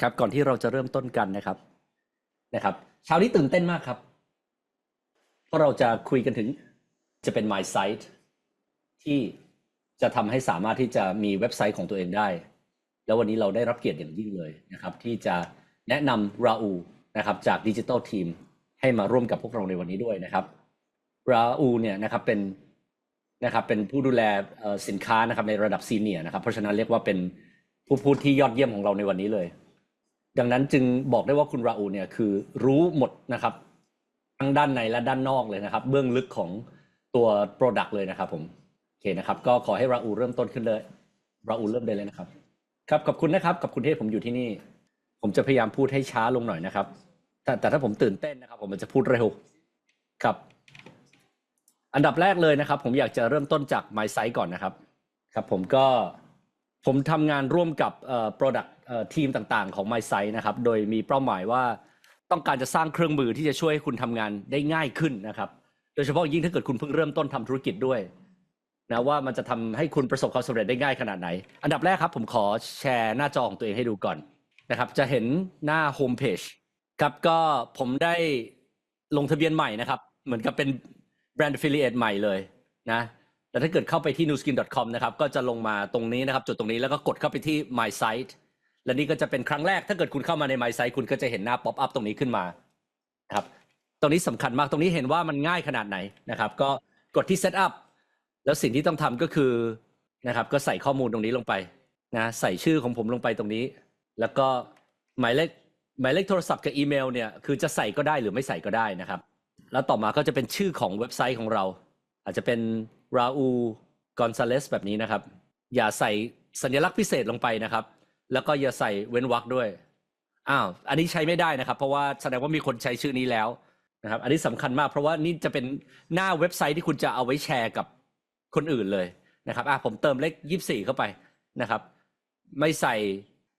ครับก่อนที่เราจะเริ่มต้นกันนะครับนะครับเช้านี้ตื่นเต้นมากครับ เพราะเราจะคุยกันถึงจะเป็น My Site ที่จะทำให้สามารถที่จะมีเว็บไซต์ของตัวเองได้ แล้ววันนี้เราได้รับเกียรติอย่างยิ่งเลยนะครับ ที่จะแนะนำราอูนะครับจากดิจิ t a ลทีมให้มาร่วมกับพวกเราในวันนี้ด้วยนะครับราอูเนี่ยนะครับเป็นนะครับเป็นผู้ดูแลสินค้านะครับในระดับซีเนียนะครับเพราะฉะนั้นเรียกว่าเป็นผู้พูดที่ยอดเยี่ยมของเราในวันนี้เลย ดังนั้นจึงบอกได้ว่าคุณราอูเนี่ยคือรู้หมดนะครับ ทั้งด้านในและด้านนอกเลยนะครับ เบื้องลึกของตัว Product เลยนะครับผมโอเคนะครับ ก็ขอให้ราอูเริ่มต้นขึ้นเลยราอูเริ่มได้เลยนะครับ ครับขอบคุณนะครับขอบคุณที่ผมอยู่ที่นี่ ผมจะพยายามพูดให้ช้าลงหน่อยนะครับ แต่แต่ถ้าผมตื่นเต้นนะครับ ผมมันจะพูดเร็วครับ อันดับแรกเลยนะครับ ผมอยากจะเริ่มต้นจาก My Site ก่อนนะครับ ครับ ผมก็ผมทำงานร่วมกับ product ทีมต่างๆ ของ My Site นะครับ โดยมีเป้าหมายว่าต้องการจะสร้างเครื่องมือที่จะช่วยให้คุณทำงานได้ง่ายขึ้นนะครับ โดยเฉพาะยิ่งถ้าเกิดคุณเพิ่งเริ่มต้นทำธุรกิจด้วยนะว่ามันจะทำให้คุณประสบความสำเร็จได้ง่ายขนาดไหน อันดับแรกครับ ผมขอแชร์หน้าจอของตัวเองให้ดูก่อนนะครับ จะเห็นหน้าโฮมเพจครับก็ผมได้ลงทะเบียนใหม่นะครับ เหมือนกับเป็นแบรนด์ affiliate ใหม่เลยนะแต่ถ้าเกิดเข้าไปที่ newskin.com นะครับก็จะลงมาตรงนี้นะครับ จุดตรงนี้แล้วก็กดเข้าไปที่ my site และนี่ก็จะเป็นครั้งแรกถ้าเกิดคุณเข้ามาใน my site คุณก็จะเห็นหน้า pop up ตรงนี้ขึ้นมาครับตรงนี้สำคัญมากตรงนี้เห็นว่ามันง่ายขนาดไหนนะครับ ก็กดที่ set up แล้วสิ่งที่ต้องทำก็คือนะครับ ก็ใส่ข้อมูลตรงนี้ลงไปนะใส่ชื่อของผมลงไปตรงนี้ แล้วก็หมายเลขหมายเลขโทรศัพท์กับอีเมลเนี่ยคือจะใส่ก็ได้หรือไม่ใส่ก็ได้นะครับ แล้วต่อมาก็จะเป็นชื่อของเว็บไซต์ของเรา อาจจะเป็นราอูกอนซาเลสแบบนี้นะครับ อย่าใส่สัญลักษณ์พิเศษลงไปนะครับ แล้วก็อย่าใส่เว้นวรรคด้วยอ้าวอันนี้ใช้ไม่ได้นะครับ เพราะว่าแสดงว่ามีคนใช้ชื่อนี้แล้วนะครับ อันนี้สำคัญมากเพราะว่านี่จะเป็นหน้าเว็บไซต์ที่คุณจะเอาไว้แชร์กับคนอื่นเลยนะครับอะผมเติมเลขยี่สี่เข้าไปนะครับ ไม่ใส่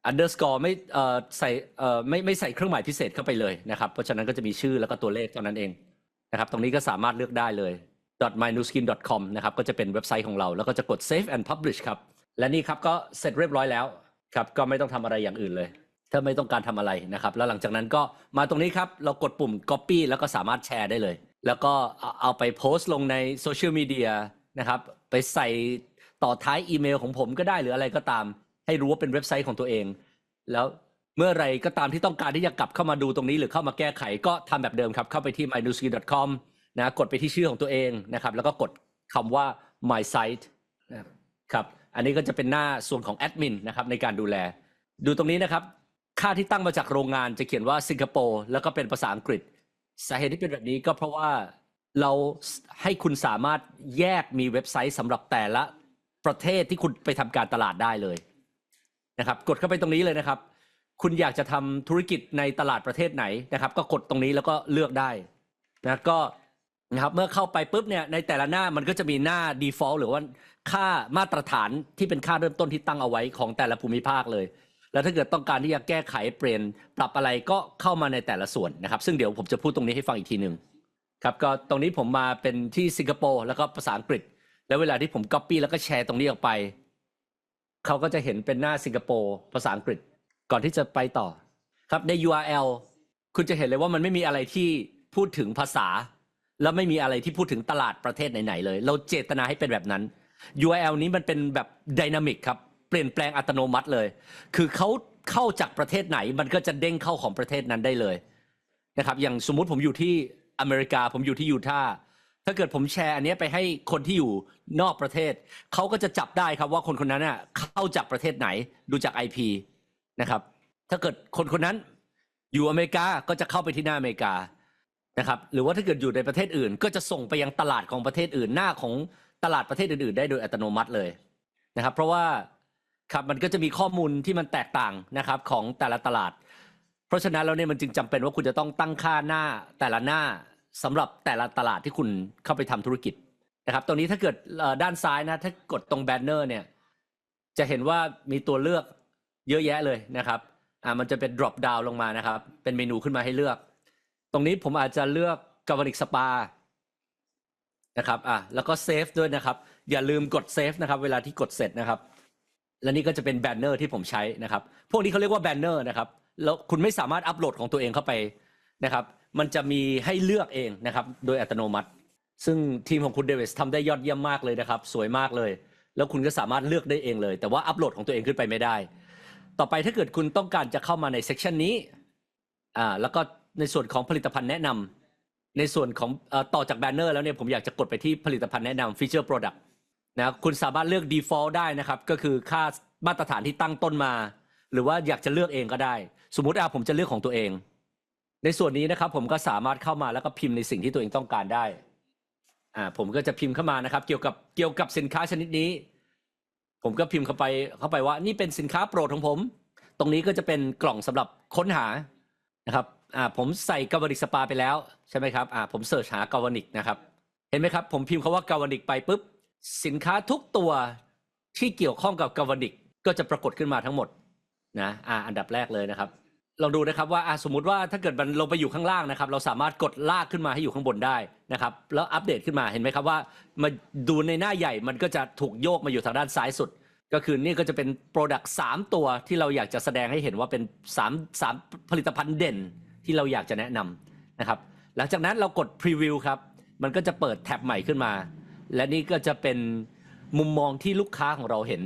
underscore ไม่เอ่อใส่เอ่อไม่ไม่ใส่เครื่องหมายพิเศษเข้าไปเลยนะครับ เพราะฉะนั้นก็จะมีชื่อแล้วก็ตัวเลขเท่านั้นเองนะครับ ตรงนี้ก็สามารถเลือกได้เลย .mynewskin.com นะครับ ก็จะเป็นเว็บไซต์ของเรา แล้วก็จะกด save and publish ครับ และนี่ครับก็เสร็จเรียบร้อยแล้ว ครับก็ไม่ต้องทำอะไรอย่างอื่นเลย ถ้าไม่ต้องการทำอะไรนะครับ แล้วหลังจากนั้นก็มาตรงนี้ครับ เรากดปุ่ม copy แล้วก็สามารถแชร์ได้เลย แล้วก็เอาไปโพสต์ลงในโซเชียลมีเดียนะครับไปใส่ต่อท้ายอีเมลของผมก็ได้หรืออะไรก็ตาม ให้รู้ว่าเป็นเว็บไซต์ของตัวเอง แล้วเมื่อไรก็ตามที่ต้องการที่จะกลับเข้ามาดูตรงนี้หรือเข้ามาแก้ไขก็ทำแบบเดิมครับ เข้าไปที่ mynewskin.com นะกดไปที่ชื่อของตัวเองนะครับ แล้วก็กดคำว่า my site นะครับ อันนี้ก็จะเป็นหน้าส่วนของแอดมินนะครับในการดูแล ดูตรงนี้นะครับ ค่าที่ตั้งมาจากโรงงานจะเขียนว่าสิงคโปร์แล้วก็เป็นภาษาอังกฤษ สาเหตุที่เป็นแบบนี้ก็เพราะว่าเราให้คุณสามารถแยกมีเว็บไซต์สำหรับแต่ละประเทศที่คุณไปทำการตลาดได้เลยนะครับ กดเข้าไปตรงนี้เลยนะครับ คุณอยากจะทำธุรกิจในตลาดประเทศไหนนะครับ ก็กดตรงนี้แล้วก็เลือกได้นะก็ นะครับเมื่อเข้าไปปุ๊บเนี่ยในแต่ละหน้ามันก็จะมีหน้า default หรือว่าค่ามาตรฐานที่เป็นค่าเริ่มต้นที่ตั้งเอาไว้ของแต่ละภูมิภาคเลย แล้วถ้าเกิดต้องการที่จะแก้ไขเปลี่ยนปรับอะไรก็เข้ามาในแต่ละส่วนนะครับ ซึ่งเดี๋ยวผมจะพูดตรงนี้ให้ฟังอีกทีหนึ่งครับก็ตรงนี้ผมมาเป็นที่สิงคโปร์แล้วก็ภาษาอังกฤษ แล้วเวลาที่ผม copy แล้วก็แชร์ตรงนี้ออกไปเขาก็จะเห็นเป็นหน้าสิงคโปร์ภาษาอังกฤษก่อนที่จะไปต่อครับใน URL คุณจะเห็นเลยว่ามันไม่มีอะไรที่พูดถึงภาษา แล้วไม่มีอะไรที่พูดถึงตลาดประเทศไหนๆเลย เราเจตนาให้เป็นแบบนั้น URL นี้มันเป็นแบบดินามิกครับ เปลี่ยนแปลงอัตโนมัติเลย คือเขาเข้าจากประเทศไหน มันก็จะเด้งเข้าของประเทศนั้นได้เลยนะครับ อย่างสมมุติผมอยู่ที่อเมริกา ผมอยู่ที่ยูทาห์ถ้าเกิดผมแชร์อันนี้ไปให้คนที่อยู่นอกประเทศ เขาก็จะจับได้ครับว่าคนคนนั้นน่ะเข้าจากประเทศไหน ดูจาก IP นะครับ ถ้าเกิดคนคนนั้นอยู่อเมริกาก็จะเข้าไปที่หน้าอเมริกา นะครับหรือว่าถ้าเกิดอยู่ในประเทศอื่น ก็จะส่งไปยังตลาดของประเทศอื่นหน้าของตลาดประเทศอื่นๆ ได้โดยอัตโนมัติเลยนะครับ เพราะว่าครับมันก็จะมีข้อมูลที่มันแตกต่างนะครับของแต่ละตลาด เพราะฉะนั้นแล้วเนี่ยมันจึงจำเป็นว่าคุณจะต้องตั้งค่าหน้าแต่ละหน้าสำหรับแต่ละตลาดที่คุณเข้าไปทำธุรกิจนะครับตรงนี้ถ้าเกิดด้านซ้ายนะถ้ากดตรงแบนเนอร์เนี่ยจะเห็นว่ามีตัวเลือกเยอะแยะเลยนะครับอ่ามันจะเป็น drop down ลงมานะครับ เป็นเมนูขึ้นมาให้เลือก ตรงนี้ผมอาจจะเลือกกาบานิกสปานะครับอะแล้วก็เซฟด้วยนะครับ อย่าลืมกดเซฟนะครับ เวลาที่กดเสร็จนะครับ และนี่ก็จะเป็นแบนเนอร์ที่ผมใช้นะครับ พวกนี้เขาเรียกว่าแบนเนอร์นะครับ แล้วคุณไม่สามารถอัปโหลดของตัวเองเข้าไปนะครับ มันจะมีให้เลือกเองนะครับ โดยอัตโนมัติ ซึ่งทีมของคุณเดวิสทำได้ยอดเยี่ยมมากเลยนะครับ สวยมากเลย แล้วคุณก็สามารถเลือกได้เองเลย แต่ว่าอัปโหลดของตัวเองขึ้นไปไม่ได้ ต่อไปถ้าเกิดคุณต้องการจะเข้ามาในเซกชันนี้อ่าแล้วก็ ในส่วนของผลิตภัณฑ์แนะนำในส่วนของต่อจากแบนเนอร์แล้วเนี่ยผมอยากจะกดไปที่ผลิตภัณฑ์แนะนำฟีเจอร์โปรดักต์นะคุณสามารถเลือก default ได้นะครับ ก็คือค่ามาตรฐานที่ตั้งต้นมา หรือว่าอยากจะเลือกเองก็ได้ สมมุติอะผมจะเลือกของตัวเอง ในส่วนนี้นะครับผมก็สามารถเข้ามาแล้วก็พิมพ์ในสิ่งที่ตัวเองต้องการได้อ่าผมก็จะพิมพ์เข้ามานะครับ เกี่ยวกับเกี่ยวกับสินค้าชนิดนี้ ผมก็พิมพ์เข้าไปเข้าไปว่านี่เป็นสินค้าโปรดของผม ตรงนี้ก็จะเป็นกล่องสำหรับค้นหานะครับ อ่าผมใส่กาวนิกสปาไปแล้วใช่ไหมครับอ่าผมเสิร์ชหากาวนิกนะครับ เห็นไหมครับ ผมพิมพ์คาว่ากาวนิกไปปุ๊บ สินค้าทุกตัวที่เกี่ยวข้องกับกาวนิกก็จะปรากฏขึ้นมาทั้งหมดนะอ่าอันดับแรกเลยนะครับลองดูนะครับว่าอะสมมติว่าถ้าเกิดมันลงไปอยู่ข้างล่างนะครับ เราสามารถกดลากขึ้นมาให้อยู่ข้างบนได้นะครับ แล้วอัปเดตขึ้นมาเห็นไหมครับว่ามาดูในหน้าใหญ่มันก็จะถูกโยกมาอยู่ทางด้านซ้ายสุด ก็คือนี่ก็จะเป็นโปรดักต์สามตัวที่เราอยากจะแสดงให้เห็นว่าเป็นสามสามผลิตภัณฑ์เด่น ที่เราอยากจะแนะนำนะครับ หลังจากนั้นเรากดพรีวิวครับ มันก็จะเปิดแท็บใหม่ขึ้นมา และนี่ก็จะเป็นมุมมองที่ลูกค้าของเราเห็น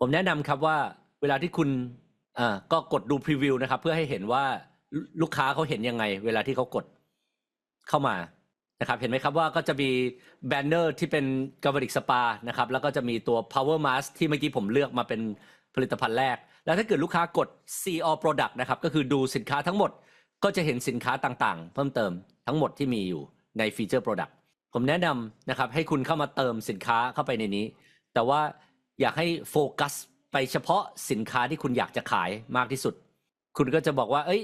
ผมแนะนำครับว่าเวลาที่คุณอ่าก็กดดูพรีวิวนะครับ เพื่อให้เห็นว่าลูลูกค้าเขาเห็นยังไง เวลาที่เขากดเข้ามานะครับเห็นไหมครับว่าก็จะมีแบนเนอร์ที่เป็นกาวริกสปานะครับแล้วก็จะมีตัว power mask ที่เมื่อกี้ผมเลือกมาเป็นผลิตภัณฑ์แรก แล้วถ้าเกิดลูกค้ากด see all product นะครับก็คือดูสินค้าทั้งหมด ก็จะเห็นสินค้าต่างๆ เพิ่มเติมทั้งหมดที่มีอยู่ในฟีเจอร์ product ผมแนะนำนะครับให้คุณเข้ามาเติมสินค้าเข้าไปในนี้ แต่ว่าอยากให้โฟกัสไปเฉพาะสินค้าที่คุณอยากจะขายมากที่สุด คุณก็จะบอกว่า เอ้ย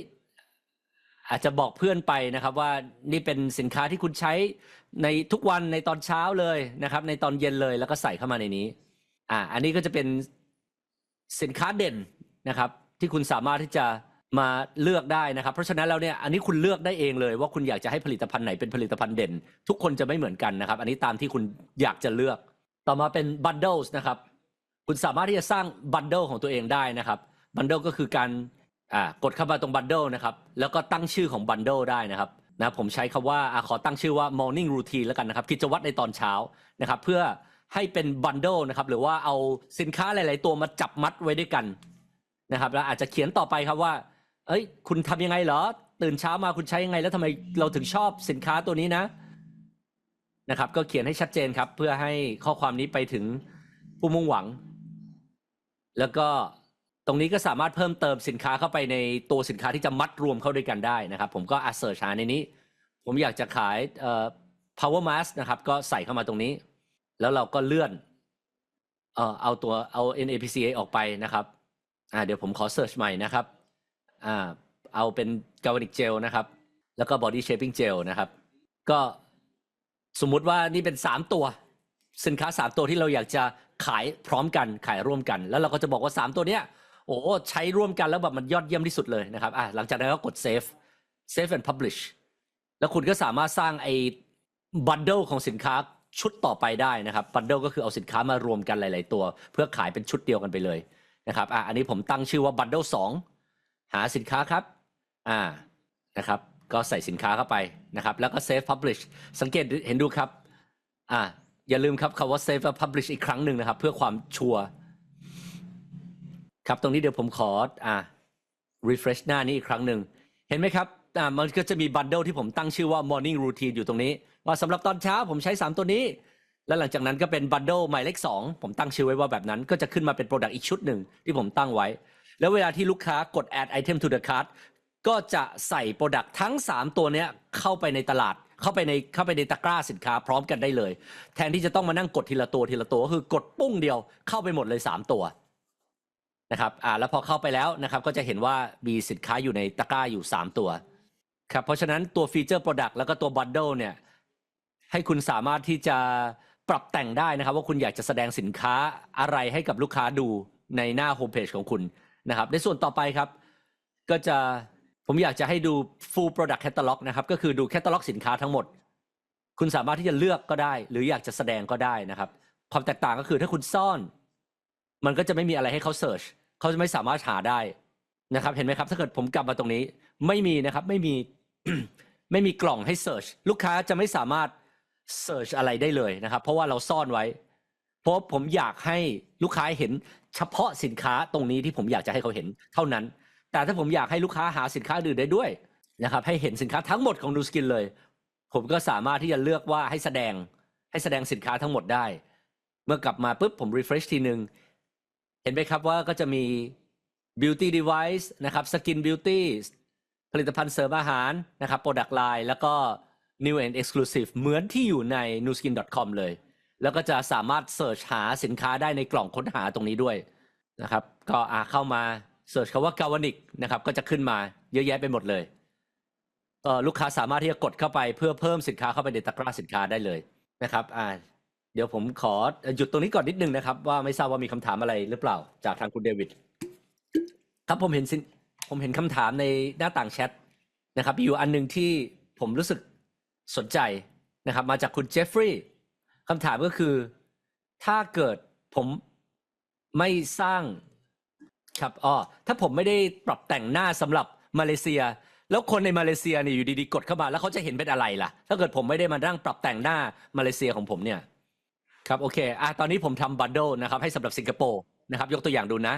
อาจจะบอกเพื่อนไปนะครับว่านี่เป็นสินค้าที่คุณใช้ในทุกวันในตอนเช้าเลยนะครับ ในตอนเย็นเลยแล้วก็ใส่เข้ามาในนี้ อ่า อันนี้ก็จะเป็นสินค้าเด่นนะครับ ที่คุณสามารถที่จะ มาเลือกได้นะครับ เพราะฉะนั้นแล้วเนี่ยอันนี้คุณเลือกได้เองเลยว่าคุณอยากจะให้ผลิตภัณฑ์ไหนเป็นผลิตภัณฑ์เด่น ทุกคนจะไม่เหมือนกันนะครับ อันนี้ตามที่คุณอยากจะเลือก ต่อมาเป็น bundles นะครับ คุณสามารถที่จะสร้าง bundle ของตัวเองได้นะครับ bundle ก็คือการอ่ากดเข้ามาตรง bundle นะครับ แล้วก็ตั้งชื่อของ bundle ได้นะครับนะผมใช้คำว่าอ่าขอตั้งชื่อว่า morning routine แล้วกันนะครับกิจวัตรในตอนเช้านะครับ เพื่อให้เป็น bundle นะครับ หรือว่าเอาสินค้าหลาย ๆ ตัวมาจับมัดไว้ด้วยกันนะครับ แล้วอาจจะเขียนต่อไปครับว่า เอ้ย คุณทำยังไงเหรอ ตื่นเช้ามาคุณใช้ยังไง แล้วทำไมเราถึงชอบสินค้าตัวนี้นะ นะครับ ก็เขียนให้ชัดเจนครับ เพื่อให้ข้อความนี้ไปถึงผู้มุ่งหวัง แล้วก็ตรงนี้ก็สามารถเพิ่มเติมสินค้าเข้าไปในตัวสินค้าที่จะมัดรวมเข้าด้วยกันได้นะครับ ผมก็อาเสิร์ชหาในนี้ ผมอยากจะขายเอ่อ power mask นะครับ ก็ใส่เข้ามาตรงนี้ แล้วเราก็เลื่อน เอ่อเอาตัวเอา NAPCA ออกไปนะครับ อ่าเดี๋ยวผมขอเสิร์ชใหม่นะครับ อ่าเอาเป็นกาวนิกเจลนะครับ แล้วก็ body shaping gel นะครับ ก็สมมุติว่านี่เป็น 3 ตัว สินค้า 3 ตัวที่เราอยากจะขายพร้อมกันขายร่วมกัน แล้วเราก็จะบอกว่า 3 ตัวเนี้ยโอ้ใช้ร่วมกันแล้วแบบมันยอดเยี่ยมที่สุดเลยนะครับอะหลังจากนั้นก็กด save save and publish แล้วคุณก็สามารถสร้างไอ้บันเดิลของสินค้าชุดต่อไปได้นะครับบันเดิลก็คือเอาสินค้ามารวมกันหลาย ๆ ตัว เพื่อขายเป็นชุดเดียวกันไปเลยนะครับอะอันนี้ผมตั้งชื่อว่าบันเดิลสอง หาสินค้าครับอ่านะครับ ก็ใส่สินค้าเข้าไปนะครับ แล้วก็ save publish สังเกตเห็นดูครับอ่าอย่าลืมครับคำว่า save และ publish อีกครั้งหนึ่งนะครับ เพื่อความชัวร์ครับตรงนี้เดี๋ยวผมขออ่า refresh หน้านี้อีกครั้งหนึ่งเห็นไหมครับอ่ามันก็จะมีบันเดิลที่ผมตั้งชื่อว่า morning routine อยู่ตรงนี้ ว่าสำหรับตอนเช้าผมใช้ 3 ตัวนี้ แล้วหลังจากนั้นก็เป็นบันเดิลหมายเลข2ผมตั้งชื่อไว้ว่าแบบนั้นก็จะขึ้นมาเป็น product อีกชุดหนึ่งที่ผมตั้งไว้ แล้วเวลาที่ลูกค้ากด add item to the cart ก็จะใส่ product ทั้ง 3 ตัวเนี้ยเข้าไปในตลาดเข้าไปในเข้าไปในตะกร้าสินค้าพร้อมกันได้เลย แทนที่จะต้องมานั่งกดทีละตัวทีละตัวก็คือกดปุ้งเดียวเข้าไปหมดเลย 3 ตัวนะครับอ่าแล้วพอเข้าไปแล้วนะครับก็จะเห็นว่ามีสินค้าอยู่ในตะกร้าอยู่ 3 ตัวครับเพราะฉะนั้นตัวฟีเจอร์ Product แล้วก็ตัว Bundle เนี่ยให้คุณสามารถที่จะปรับแต่งได้นะครับ ว่าคุณอยากจะแสดงสินค้าอะไรให้กับลูกค้าดูในหน้าโฮมเพจของคุณ นะครับ ในส่วนต่อไปครับ ก็จะผมอยากจะให้ดู full product catalog นะครับ ก็คือดูแคตตาล็อกสินค้าทั้งหมด คุณสามารถที่จะเลือกก็ได้ หรืออยากจะแสดงก็ได้นะครับ ความแตกต่างก็คือถ้าคุณซ่อน มันก็จะไม่มีอะไรให้เขาเสิร์ชเขาจะไม่สามารถหาได้นะครับ เห็นไหมครับ ถ้าเกิดผมกลับมาตรงนี้ ไม่มีนะครับ ไม่มีไม่มีกล่องให้ Search ลูกค้าจะไม่สามารถ Search อะไรได้เลยนะครับ เพราะว่าเราซ่อนไว้ เพราะผมอยากให้ลูกค้าเห็น เฉพาะสินค้าตรงนี้ที่ผมอยากจะให้เขาเห็นเท่านั้น แต่ถ้าผมอยากให้ลูกค้าหาสินค้าอื่นได้ด้วยนะครับให้เห็นสินค้าทั้งหมดของดูสกินเลย ผมก็สามารถที่จะเลือกว่าให้แสดงให้แสดงสินค้าทั้งหมดได้ เมื่อกลับมาปุ๊บผม refresh ทีหนึ่งเห็นไหมครับว่าก็จะมี beauty device นะครับ skin beauty ผลิตภัณฑ์เสริมอาหารนะครับ product line แล้วก็ new and exclusive เหมือนที่อยู่ใน newskin.com เลย แล้วก็จะสามารถ search หาสินค้าได้ในกล่องค้นหาตรงนี้ด้วยนะครับ ก็อ่าเข้ามา search คำว่า galvanic นะครับ ก็จะขึ้นมาเยอะแยะไปหมดเลยเออลูกค้าสามารถที่จะกดเข้าไปเพื่อเพิ่มสินค้าเข้าไปในตะกร้าสินค้าได้เลยนะครับอ่าเดี๋ยวผมขอหยุดตรงนี้ก่อนนิดนึงนะครับ ว่าไม่ทราบว่ามีคำถามอะไรหรือเปล่า จากทางคุณเดวิดครับผมเห็นผมเห็นคำถามในหน้าต่างแชทนะครับ อยู่อันหนึ่งที่ผมรู้สึกสนใจนะครับ มาจากคุณเจฟฟรีย์ คำถามก็คือ ถ้าเกิดผมไม่สร้างครับอ๋อถ้าผมไม่ได้ปรับแต่งหน้าสำหรับมาเลเซีย แล้วคนในมาเลเซียเนี่ยอยู่ดีๆกดเข้ามา แล้วเขาจะเห็นเป็นอะไรล่ะ ถ้าเกิดผมไม่ได้มานั่งปรับแต่งหน้ามาเลเซียของผมเนี่ย ครับโอเคอะตอนนี้ผมทำบันเดิลนะครับ ให้สำหรับสิงคโปร์นะครับ ยกตัวอย่างดูนะ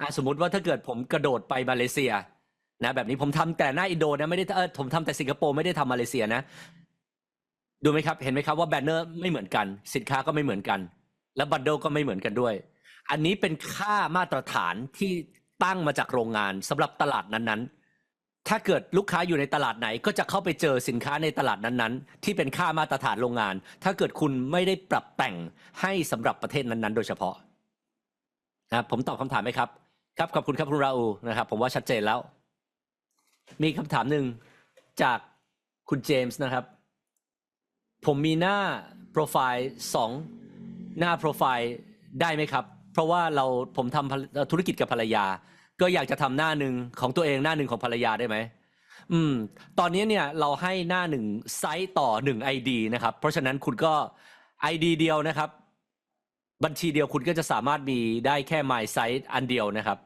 อะสมมุติว่าถ้าเกิดผมกระโดดไปมาเลเซียนะแบบนี้ผมทำแต่หน้าอินโดนะไม่ได้เออผมทำแต่สิงคโปร์ไม่ได้ทำมาเลเซียนะ ดูไหมครับ เห็นไหมครับว่าแบนเนอร์ไม่เหมือนกัน สินค้าก็ไม่เหมือนกัน และบันเดิลก็ไม่เหมือนกันด้วย อันนี้เป็นค่ามาตรฐานที่ตั้งมาจากโรงงานสำหรับตลาดนั้นๆ ถ้าเกิดลูกค้าอยู่ในตลาดไหนก็จะเข้าไปเจอสินค้าในตลาดนั้นๆ ที่เป็นค่ามาตรฐานโรงงาน ถ้าเกิดคุณไม่ได้ปรับแต่งให้สำหรับประเทศนั้นๆ โดยเฉพาะนะครับผมตอบคำถามไหมครับ ครับขอบคุณครับคุณราอูนะครับ ผมว่าชัดเจนแล้ว มีคำถามหนึ่งจากคุณเจมส์นะครับ ผมมีหน้าโปรไฟล์สองหน้าโปรไฟล์ได้ไหมครับ เพราะว่าเราผมทำธุรกิจกับภรรยา ก็อยากจะทำหน้าหนึ่งของตัวเองหน้าหนึ่งของภรรยาได้ไหมอืม ตอนนี้เนี่ยเราให้หน้าหนึ่งไซต์ต่อหนึ่ง ID นะครับ เพราะฉะนั้นคุณก็ ID เดียวนะครับ บัญชีเดียวคุณก็จะสามารถมีได้แค่ My Site อันเดียวนะครับ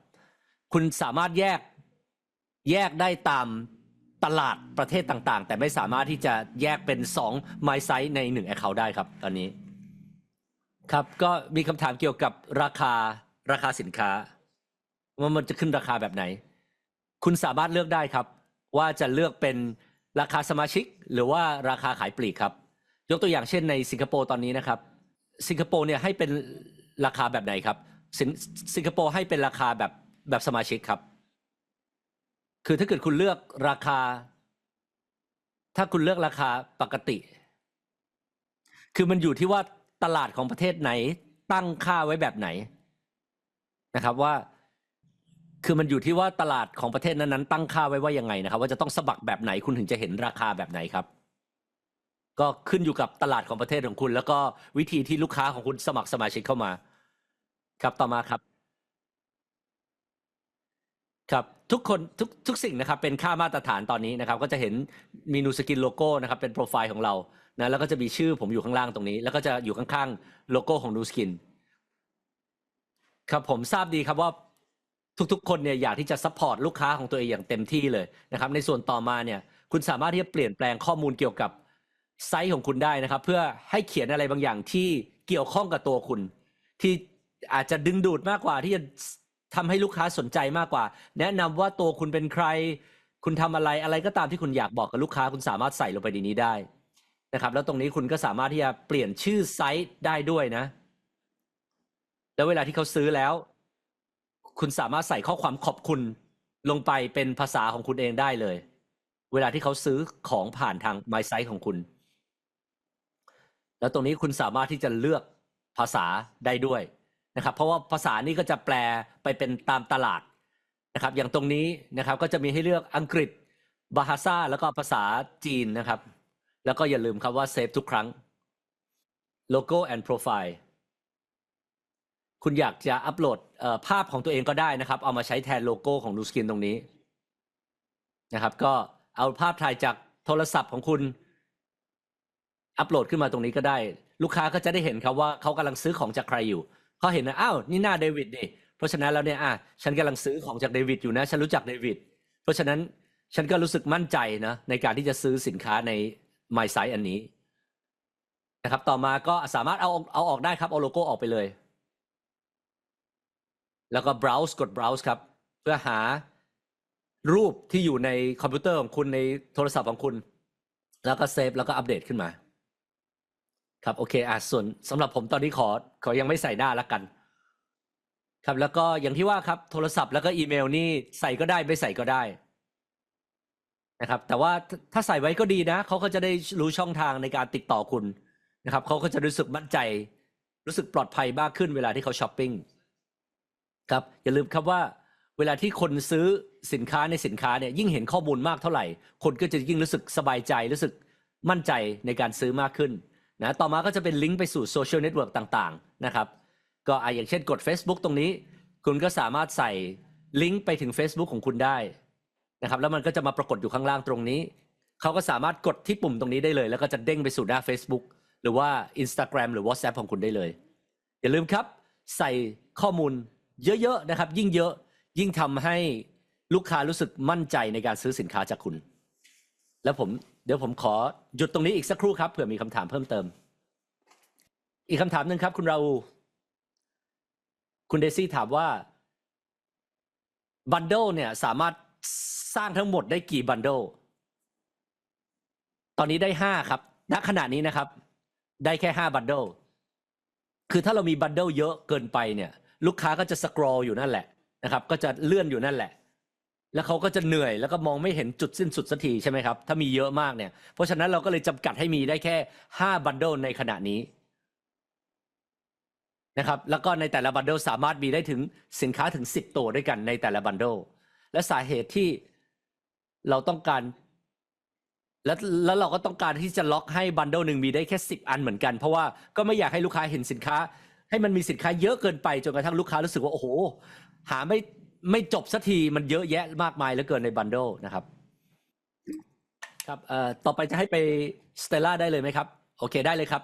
คุณสามารถแยกแยกได้ตาม ตลาดประเทศต่างๆ แต่ไม่สามารถที่จะแยกเป็น2 My Site ใน1 Account ได้ครับ ตอนนี้ ครับก็มีคำถามเกี่ยวกับราคาราคาสินค้า ว่ามันจะขึ้นราคาแบบไหน คุณสามารถเลือกได้ครับ ว่าจะเลือกเป็นราคาสมาชิก หรือว่าราคาขายปลีกครับ ยกตัวอย่างเช่นในสิงคโปร์ตอนนี้นะครับ สิงคโปร์เนี่ยให้เป็นราคาแบบไหนครับ สิงสิงคโปร์ให้เป็นราคาแบบแบบสมาชิกครับ คือถ้าเกิดคุณเลือกราคา ถ้าคุณเลือกราคาปกติ คือมันอยู่ที่ว่าตลาดของประเทศไหนตั้งค่าไว้แบบไหนนะครับว่า คือมันอยู่ที่ว่าตลาดของประเทศนั้นๆตั้งค่าไว้ว่ายังไงนะครับ ว่าจะต้องสมัครแบบไหนคุณถึงจะเห็นราคาแบบไหนครับ ก็ขึ้นอยู่กับตลาดของประเทศของคุณ แล้วก็วิธีที่ลูกค้าของคุณสมัครสมาชิกเข้ามา ครับต่อมาครับ ครับทุกคนทุกทุกสิ่งนะครับเป็นค่ามาตรฐานตอนนี้นะครับก็จะเห็นมีนูสกินโลโก้นะครับเป็นโปรไฟล์ของเรานะแล้วก็จะมีชื่อผมอยู่ข้างล่างตรงนี้ แล้วก็จะอยู่ข้างๆโลโก้ของนูสกินครับผมทราบดีครับว่าทุกๆ คนเนี่ยอยากที่จะซัพพอร์ตลูกค้าของตัวเองอย่างเต็มที่เลยนะครับในส่วนต่อมาเนี่ยคุณสามารถที่จะเปลี่ยนแปลงข้อมูลเกี่ยวกับไซต์ของคุณได้นะครับ เพื่อให้เขียนอะไรบางอย่างที่เกี่ยวข้องกับตัวคุณ ที่อาจจะดึงดูดมากกว่าที่จะ ทำให้ลูกค้าสนใจมากกว่า แนะนำว่าตัวคุณเป็นใคร คุณทำอะไรอะไรก็ตามที่คุณอยากบอกกับลูกค้า คุณสามารถใส่ลงไปในนี้ได้นะครับแล้วตรงนี้คุณก็สามารถที่จะเปลี่ยนชื่อไซต์ได้ด้วยนะ แล้วเวลาที่เขาซื้อแล้ว คุณสามารถใส่ข้อความขอบคุณลงไปเป็นภาษาของคุณเองได้เลย เวลาที่เขาซื้อของผ่านทาง My Site ของคุณ แล้วตรงนี้คุณสามารถที่จะเลือกภาษาได้ด้วย นะครับเพราะว่าภาษานี้ก็จะแปลไปเป็นตามตลาดนะครับอย่างตรงนี้นะครับก็จะมีให้เลือกอังกฤษบาฮาซาแล้วก็ภาษาจีนนะครับ แล้วก็อย่าลืมครับว่าเซฟทุกครั้ง Logo and Profile คุณอยากจะอัปโหลดภาพของตัวเองก็ได้นะครับ เอามาใช้แทนโลโก้ของดูสกินตรงนี้นะครับก็เอาภาพถ่ายจากโทรศัพท์ของคุณอัปโหลดขึ้นมาตรงนี้ก็ได้ ลูกค้าก็จะได้เห็นครับว่าเขากำลังซื้อของจากใครอยู่ เขาเห็นนะอ้าวนี่หน้าเดวิดดิราะฉะนั้นแล้วเนี่ยอะฉันกำลังซื้อของจากเดวิดอยู่นะ ฉันรู้จักเดวิดเพราะฉะนั้นฉันก็รู้สึกมั่นใจนะในการที่จะซื้อสินค้าใน My Site อันนี้นะครับต่อมาก็สามารถเอาเอาออกได้ครับ เอาโลโก้ออกไปเลย แล้วก็ browse กด browse ครับ เพื่อหารูปที่อยู่ในคอมพิวเตอร์ของคุณในโทรศัพท์ของคุณ แล้วก็เซฟแล้วก็อัปเดตขึ้นมา ครับโอเคอะส่วนสำหรับผมตอนนี้ขอขอยังไม่ใส่หน้าละกัน ครับแล้วก็อย่างที่ว่าครับโทรศัพท์แล้วก็อีเมลนี่ใส่ก็ได้ไม่ใส่ก็ได้นะครับ แต่ว่าถ้าถ้าใส่ไว้ก็ดีนะเขาก็จะได้รู้ช่องทางในการติดต่อคุณนะครับเขาก็จะรู้สึกมั่นใจ รู้สึกปลอดภัยมากขึ้นเวลาที่เขาช้อปปิ้งครับอย่าลืมครับว่าเวลาที่คนซื้อสินค้าในสินค้าเนี่ยยิ่งเห็นข้อมูลมากเท่าไหร่ คนก็จะยิ่งรู้สึกสบายใจรู้สึกมั่นใจในการซื้อมากขึ้น นะต่อมาก็จะเป็นลิงก์ไปสู่โซเชียลเน็ตเวิร์กต่างๆนะครับก็ออย่างเช่นกด Facebook ตรงนี้ คุณก็สามารถใส่ลิงก์ไปถึง Facebook ของคุณได้นะครับแล้วมันก็จะมาปรากฏอยู่ข้างล่างตรงนี้ เขาก็สามารถกดที่ปุ่มตรงนี้ได้เลย แล้วก็จะเด้งไปสู่หน้า Facebook หรือว่า Instagram หรือ WhatsApp ของคุณได้เลย อย่าลืมครับ ใส่ข้อมูลเยอะๆนะครับ ยิ่งเยอะยิ่งทำให้ลูกค้ารู้สึกมั่นใจในการซื้อสินค้าจากคุณ แล้วผมเดี๋ยวผมขอหยุดตรงนี้อีกสักครู่ครับเผื่อมีคำถามเพิ่มเติม อีกคำถามหนึ่งครับ คุณราอูคุณเดซี่ถามว่าบันเดิลเนี่ยสามารถสร้างทั้งหมดได้กี่บันเดิลตอนนี้ได้ห้าครับ ณ ขณะนี้นะครับ ได้แค่ห้าบันเดิลคือถ้าเรามีบันเดิลเยอะเกินไปเนี่ย ลูกค้าก็จะสครอลอยู่นั่นแหละนะครับ ก็จะเลื่อนอยู่นั่นแหละ แล้วเขาก็จะเหนื่อยแล้วก็มองไม่เห็นจุดสิ้นสุดสักทีใช่ไหมครับ ถ้ามีเยอะมากเนี่ย เพราะฉะนั้นเราก็เลยจำกัดให้มีได้แค่ห้าบันเดิลในขณะนี้นะครับแล้วก็ในแต่ละบันเดิลสามารถมีได้ถึงสินค้าถึง 10 ตัวด้วยกันในแต่ละบันเดิลและสาเหตุที่เราต้องการแล้วแล้วเราก็ต้องการที่จะล็อกให้บันเดิลหนึ่งมีได้แค่ 10 อันเหมือนกัน เพราะว่าก็ไม่อยากให้ลูกค้าเห็นสินค้า ให้มันมีสินค้าเยอะเกินไปจนกระทั่งลูกค้ารู้สึกว่าโอ้โห หาไม่ ไม่จบสักทีมันเยอะแยะมากมายเหลือเกินในบันโดนะครับ ครับเอ่อต่อไปจะให้ไปสเตล่าได้เลยไหมครับ โอเคได้เลยครับ